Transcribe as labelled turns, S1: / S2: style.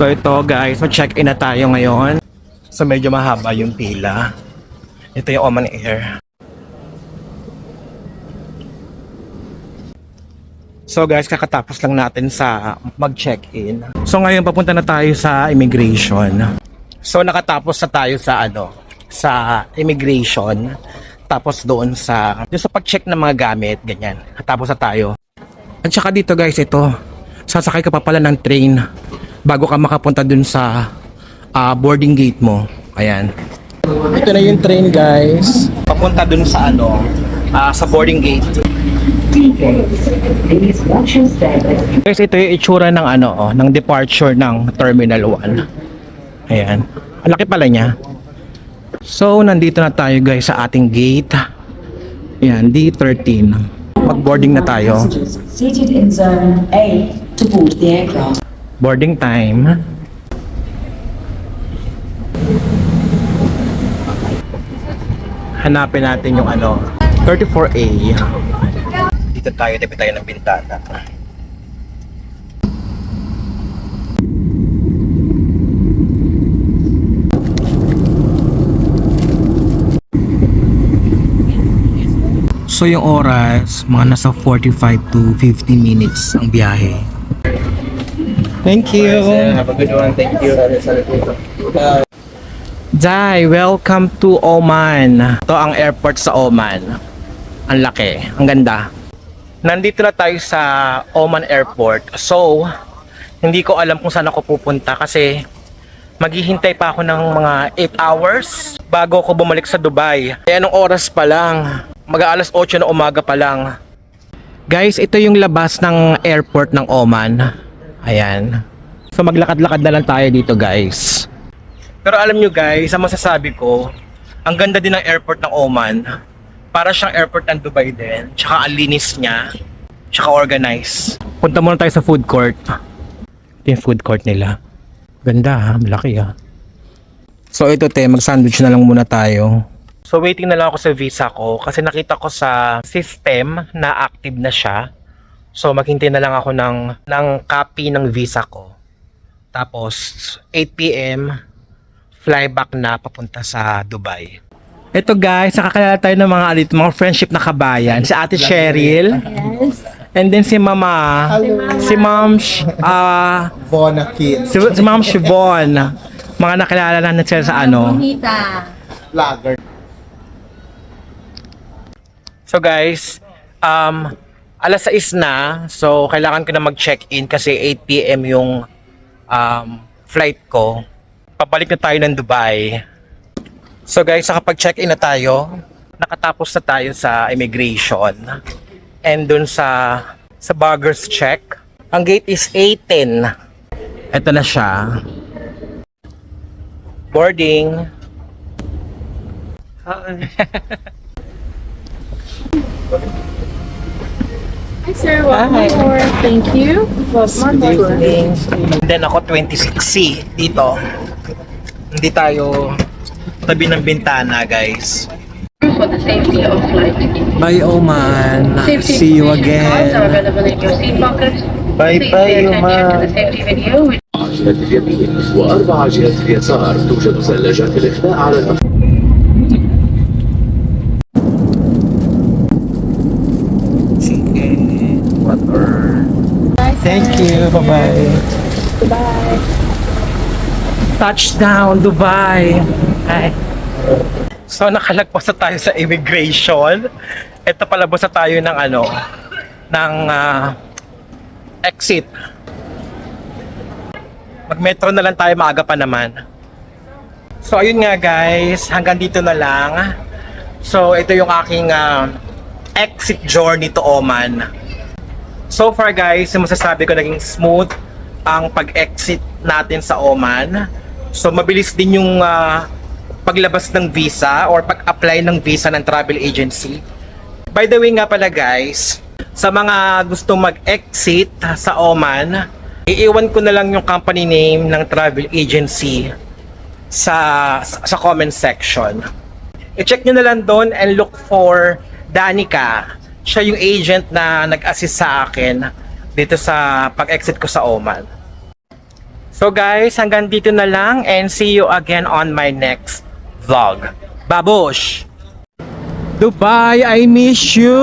S1: So ito guys, ma-check-in na tayo ngayon. So medyo mahaba yung pila. Ito yung Oman Air. So guys, kakatapos lang natin sa mag-check-in. So ngayon papunta na tayo sa immigration. So nakatapos na tayo sa ano, sa immigration. Tapos doon sa doon sa pag-check ng mga gamit, ganyan. Tapos na tayo. At saka dito guys, ito. Sasakay ka pa pala ng train bago ka makapunta dun sa ah, boarding gate mo. Ayan. Ito na yung train guys. Papunta dun sa ano, ah, sa boarding gate.
S2: Please watch your step as
S1: Guys, ito yung itsura ng ano, oh, ng departure ng Terminal 1. Ayan. Ang laki pala niya. So, nandito na tayo guys sa ating gate. Ayan, D13. Mag-boarding na tayo.
S2: seated in zone A to board the aircraft.
S1: Boarding time. Hanapin natin yung ano, 34A. Dito tayo, tabi tayo ng bintana. So yung oras, mga nasa 45 to 50 minutes ang biyahe. Thank you.
S3: Have a good one. Thank you.
S1: Jai, welcome to Oman. Ito ang airport sa Oman. Ang laki, ang ganda. Nandito na tayo sa Oman Airport. So, hindi ko alam kung saan ako pupunta kasi maghihintay pa ako ng mga 8 hours bago ako bumalik sa Dubai. Kaya anong oras pa lang? Mag alas 8 na umaga pa lang. Guys, ito yung labas ng airport ng Oman. Ayan. So maglakad-lakad na lang tayo dito guys. Pero alam nyo guys, ang masasabi ko, ang ganda din ng airport ng Oman. Para siyang airport ng Dubai din. Tsaka ang linis niya. Tsaka organized. Punta muna tayo sa food court. Ito yung food court nila. Ganda ha, malaki ha. So ito te, mag-sandwich na lang muna tayo. So waiting na lang ako sa visa ko kasi nakita ko sa system na active na siya. So maghintay na lang ako ng, ng copy ng visa ko. Tapos 8pm, flyback na papunta sa Dubai. Ito guys, nakakilala tayo ng mga alit, mga friendship na kabayan. Si Ate Cheryl. Yes. And then si Mama. Si Ma'am, ah,
S3: Bona Kids.
S1: si, si Ma'am Shivon. Mga nakilala na natin sa ano.
S3: Vlogger.
S1: So guys, um, alas 6 na. So kailangan ko na mag-check-in kasi 8pm yung um, flight ko. Pabalik na tayo ng Dubai. So guys, nakapag-check-in na tayo. Nakatapos na tayo sa immigration. And dun sa sa baggage check. Ang gate is 18. Ito na siya. Boarding.
S4: Hi, sir. One more. Thank you. One more.
S1: Then ako 26C dito. Hindi tayo tabi ng bintana, guys.
S4: For the safety of flight.
S1: Bye, Oman.
S4: Safety
S1: See you
S4: information cards are
S1: again.
S4: available in your seat pockets.
S3: Bye
S4: Please
S3: bye,
S4: pay attention
S3: Uma.
S4: to the safety video, which
S5: جهة اليمين وأربع جهة اليسار توجد ثلاجات الإخفاء على المكان
S1: Thank you. Bye-bye. Bye. Touchdown, Dubai. Hi. So nakalagpas na tayo sa immigration. Ito palabas na tayo ng ano, ng ah, exit. Mag-metro na lang tayo, maaga pa naman. So ayun nga guys, hanggang dito na lang. So ito yung aking ah, exit journey to Oman. So far guys, masasabi ko naging smooth ang pag-exit natin sa Oman. So mabilis din yung ah, paglabas ng visa or pag-apply ng visa ng travel agency. By the way nga pala guys, sa mga gusto mag-exit sa Oman, iiwan ko na lang yung company name ng travel agency sa sa comment section. I-check nyo na lang doon and look for Danica. Siya yung agent na nag-assist sa akin dito sa pag-exit ko sa Oman. So guys, hanggang dito na lang and see you again on my next vlog. Babush! Dubai, I miss you!